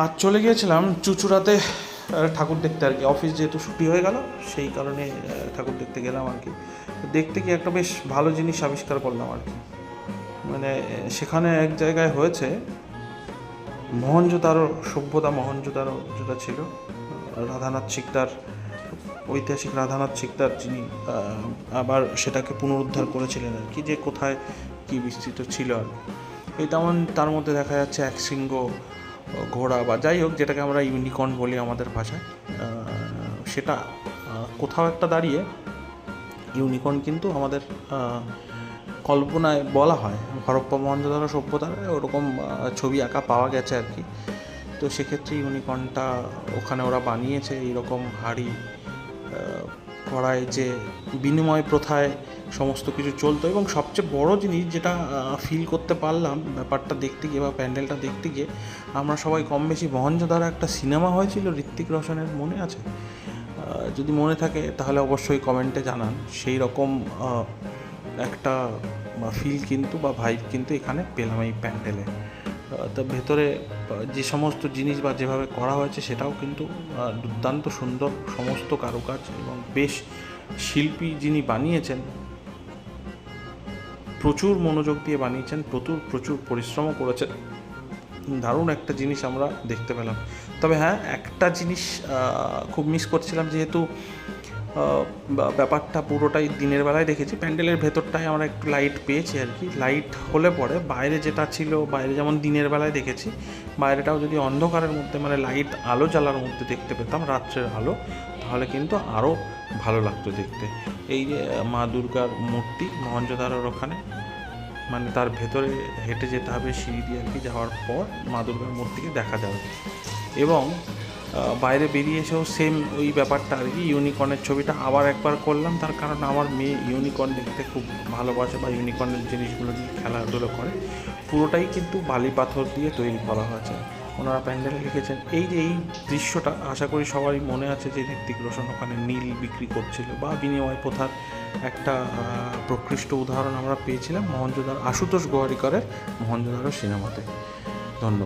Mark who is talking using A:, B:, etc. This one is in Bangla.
A: আর চলে গিয়েছিলাম চুচুড়াতে ঠাকুর দেখতে আর কি। অফিস যেহেতু ছুটি হয়ে গেল, সেই কারণে ঠাকুর দেখতে গেলাম আর কি। দেখতে গিয়ে একটা বেশ ভালো জিনিস আবিষ্কার করলাম আর কি। মানে সেখানে এক জায়গায় হয়েছে মহঞ্জোদারো সভ্যতা মহঞ্জোদারো যেটা ছিল রাধানাথ সিকদার ঐতিহাসিক রাধানাথ সিকদার যিনি আবার সেটাকে পুনরুদ্ধার করেছিলেন আর কি, যে কোথায় কি বিস্তৃত ছিল আর কি। এই তেমন তার মধ্যে দেখা যাচ্ছে এক শৃঙ্গ ঘোড়া বা যাই হোক, যেটাকে আমরা ইউনিকর্ন বলি আমাদের ভাষায় সেটা কোথাও একটা দাঁড়িয়ে ইউনিকর্ন কিন্তু আমাদের কল্পনায় বলা হয়। হরপ্পা মহেঞ্জোদারো সভ্যতার ওরকম ছবি আঁকা পাওয়া গেছে আর কি। তো সেক্ষেত্রে ইউনিকর্নটা ওখানে ওরা বানিয়েছে, এইরকম হাড়ি কড়াই যে বিনিময় প্রথায় সমস্ত কিছু চলতো এবং সবচেয়ে বড় জিনিস যেটা ফিল করতে পারলাম ব্যাপারটা দেখতে গিয়ে বা প্যান্ডেলটা দেখতে গিয়ে, আমরা সবাই কম বেশি মহেঞ্জোদারো একটা সিনেমা হয়েছিল ঋত্বিক রোশনের মনে আছে? যদি মনে থাকে তাহলে অবশ্যই কমেন্টে জানান। সেই রকম একটা ফিল কিন্তু বা ভাইব কিন্তু এখানে পেলাম এই প্যান্ডেলে। তো ভেতরে যে সমস্ত জিনিস বা যেভাবে করা হয়েছে সেটাও কিন্তু দুর্দান্ত সুন্দর সমস্ত কারুকাজ এবং বেশ শিল্পী যিনি বানিয়েছেন প্রচুর মনোযোগ দিয়ে বানিয়েছেন, প্রচুর প্রচুর পরিশ্রমও করেছেন। দারুণ একটা জিনিস আমরা দেখতে পেলাম। তবে হ্যাঁ একটা জিনিস খুব মিস করছিলাম, যেহেতু ব্যাপারটা পুরোটাই দিনের বেলায় দেখেছি। প্যান্ডেলের ভেতরটায় আমরা একটু লাইট পেয়েছি আর কি। লাইট হলে পরে বাইরে যেটা ছিল, বাইরে যেমন দিনের বেলায় দেখেছি, বাইরেটাও যদি অন্ধকারের মধ্যে মানে লাইট আলো জ্বালার মধ্যে দেখতে পেতাম, রাত্রের আলো, তাহলে কিন্তু আরও ভালো লাগতো দেখতে। এই যে মা দুর্গার মূর্তি মহেঞ্জোদারোর ওখানে মানে তার ভেতরে হেঁটে যেতে হবে সিঁড়ি দিয়ে আর কি, যাওয়ার পর মা দুর্গার মূর্তিকে দেখা যাবে। এবং বাইরে বেরিয়ে এসেও সেম ওই ব্যাপারটা আর কি ইউনিকর্নের ছবিটা আবার একবার করলাম। তার কারণ আমার মেয়ে ইউনিকর্ন দেখতে খুব ভালোবাসে বা ইউনিকর্নের জিনিসগুলো নিয়ে খেলাধুলো করে। পুরোটাই কিন্তু বালি পাথর দিয়ে তৈরি করা হয়েছে। ওনারা প্যান্ডেলে লিখেছেন। এই যে এই দৃশ্যটা আশা করি সবারই মনে আছে যে ঋত্বিক রোশন ওখানে নীল বিক্রি করছিল বা বিনিময় প্রথার একটা প্রকৃষ্ট উদাহরণ আমরা পেয়েছিলাম মহেঞ্জোদার আশুতোষ গোয়ারিকরের মহেঞ্জোদারো সিনেমাতে।